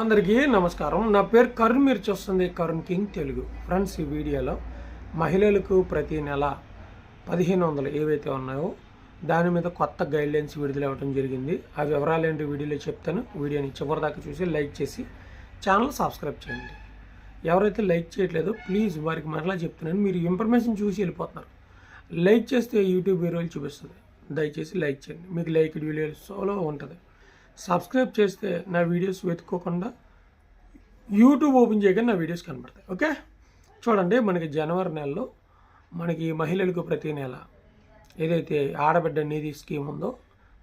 అందరికీ నమస్కారం. నా పేరు కరుణ్ మీరు చూస్తుంది కరుణ్ కింగ్ తెలుగు. ఫ్రెండ్స్ ఈ వీడియోలో మహిళలకు ప్రతి నెల పదిహేను వందలు ఏవైతే ఉన్నాయో దాని మీద కొత్త గైడ్లైన్స్ విడుదల అవ్వడం జరిగింది. ఆ వివరాలు ఏంటి వీడియోలో చెప్తాను. వీడియోని చివరిదాకా చూసి లైక్ చేసి ఛానల్ సబ్స్క్రైబ్ చేయండి. ఎవరైతే లైక్ చేయట్లేదో ప్లీజ్ వారికి మరలా చెప్తున్నాను. మీరు ఇన్ఫర్మేషన్ చూసి వెళ్ళిపోతున్నారు. లైక్ చేస్తే యూట్యూబ్ వీడియోలు చూపిస్తుంది. దయచేసి లైక్ చేయండి. మీకు లైక్ వీడియోస్లో ఉంటుంది. సబ్స్క్రైబ్ చేస్తే నా వీడియోస్ వెతుక్కోకుండా యూట్యూబ్ ఓపెన్ చేయగానే నా వీడియోస్ కనబడతాయి. ఓకే? చూడండి మనకి జనవరి నెలలో మనకి మహిళలకు ప్రతి నెల ఏదైతే ఆడబిడ్డ నిధి స్కీమ్ ఉందో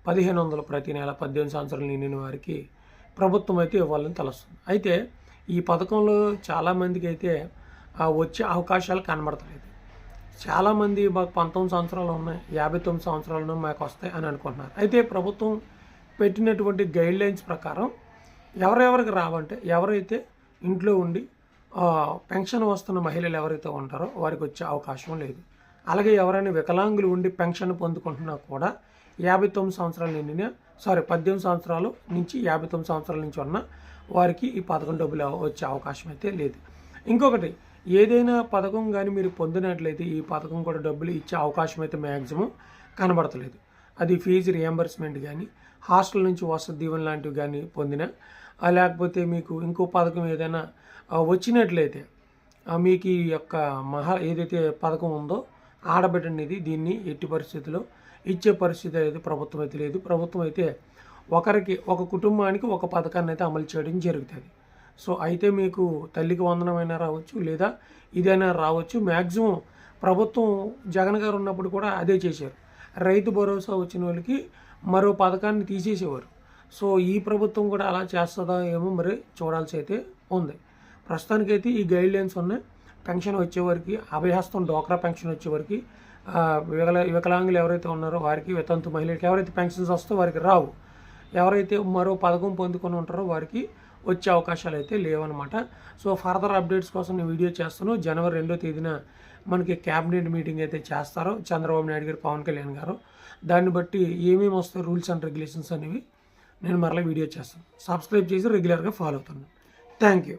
పదిహేను వందలు ప్రతి నెల పద్దెనిమిది సంవత్సరాలు నిండిన వారికి ప్రభుత్వం అయితే ఇవ్వాలని తలస్తుంది. అయితే ఈ పథకంలో చాలామందికి అయితే వచ్చే అవకాశాలు కనబడతలేదు. చాలామంది మాకు పంతొమ్మిది సంవత్సరాలు ఉన్నాయి యాభై తొమ్మిది సంవత్సరాలు మాకు వస్తాయి అని అనుకుంటున్నారు. అయితే ప్రభుత్వం పెట్టినటువంటి గైడ్ లైన్స్ ప్రకారం ఎవరెవరికి రావంటే ఎవరైతే ఇంట్లో ఉండి పెన్షన్ వస్తున్న మహిళలు ఎవరైతే ఉంటారో వారికి వచ్చే అవకాశం లేదు. అలాగే ఎవరైనా వికలాంగులు ఉండి పెన్షన్ పొందుకుంటున్నా కూడా యాభై తొమ్మిది సంవత్సరాల నిండిన సారీ పద్దెనిమిది సంవత్సరాలు నుంచి యాభై తొమ్మిది సంవత్సరాల నుంచి ఉన్న వారికి ఈ పథకం డబ్బులు వచ్చే అవకాశం అయితే లేదు. ఇంకొకటి ఏదైనా పథకం కానీ మీరు పొందినట్లయితే ఈ పథకం కూడా డబ్బులు ఇచ్చే అవకాశం అయితే మ్యాక్సిమం కనబడతలేదు. అది ఫీజు రియంబర్స్మెంట్ కానీ హాస్టల్ నుంచి వసతి దీవెన లాంటివి కానీ పొందిన లేకపోతే మీకు ఇంకో పథకం ఏదైనా వచ్చినట్లయితే మీకు ఈ యొక్క మహా ఏదైతే పథకం ఉందో ఆడబిడ్డ అనేది దీన్ని ఎట్టి పరిస్థితుల్లో ఇచ్చే పరిస్థితి అయితే ప్రభుత్వం అయితే లేదు. ప్రభుత్వం అయితే ఒకరికి ఒక కుటుంబానికి ఒక పథకాన్ని అయితే అమలు చేయడం జరుగుతుంది. సో అయితే మీకు తల్లికి వందనమైనా రావచ్చు లేదా ఇదైనా రావచ్చు. మ్యాక్సిమం ప్రభుత్వం జగన్ గారు ఉన్నప్పుడు కూడా అదే చేశారు. రైతు భరోసా వచ్చిన వాళ్ళకి మరో పథకాన్ని తీసేసేవారు. సో ఈ ప్రభుత్వం కూడా అలా చేస్తుందా ఏమో మరి చూడాల్సి అయితే ఉంది. ప్రస్తుతానికైతే ఈ గైడ్ లైన్స్ ఉన్నాయి. పెన్షన్ వచ్చేవారికి అభయహస్తం డోక్రా పెన్షన్ వచ్చేవారికి వికల వికలాంగులు ఎవరైతే ఉన్నారో వారికి వితంతు మహిళలకు ఎవరైతే పెన్షన్స్ వస్తే వారికి రావు. ఎవరైతే మరో పథకం పొందుకొని ఉంటారో వారికి వచ్చే అవకాశాలు అయితే లేవన్నమాట. సో ఫర్దర్ అప్డేట్స్ కోసం నేను వీడియో చేస్తాను. జనవరి రెండో తేదీన మనకి క్యాబినెట్ మీటింగ్ అయితే చేస్తారో. చంద్రబాబు నాయుడు గారు పవన్ కళ్యాణ్ గారు. దాన్ని బట్టి ఏమేమి వస్తాయి రూల్స్ అండ్ రెగ్యులేషన్స్ అనేవి నేను మరలా వీడియో చేస్తాను. సబ్స్క్రైబ్ చేసి రెగ్యులర్గా ఫాలో అవుతాను థ్యాంక్ యూ